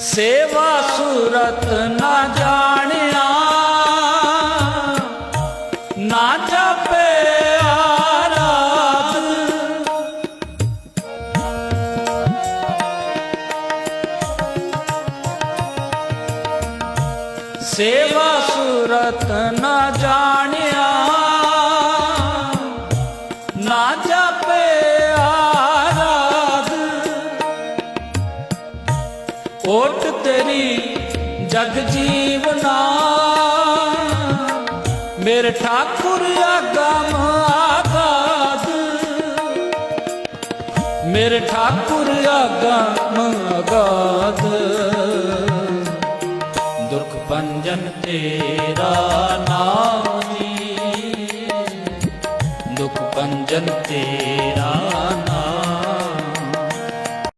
ਸੇਵਾ ਸੂਰਤ ਨਾ ਜਾਣਿਆ ਨਾ ਜਾਪੇ ਆਰਾਧ। ਸੇਵਾ ਸੁਰਤ ਨਾ ਜਾਣਿਆ ਨਾ ਜਾਪੇ ਓਟ ਤੇਰੀ ਜਗ ਜੀਵਨਾ। ਮੇਰੇ ਠਾਕੁਰ ਆਗਮ ਆਗਾਦ ਮੇਰੇ ਠਾਕੁਰ ਆਗਮ ਆਗਾਦ ਦੁਖ ਭੰਜਨ ਤੇਰਾ ਨਾਮੀ। ਦੁਖ ਭੰਜਨ ਤੇਰਾ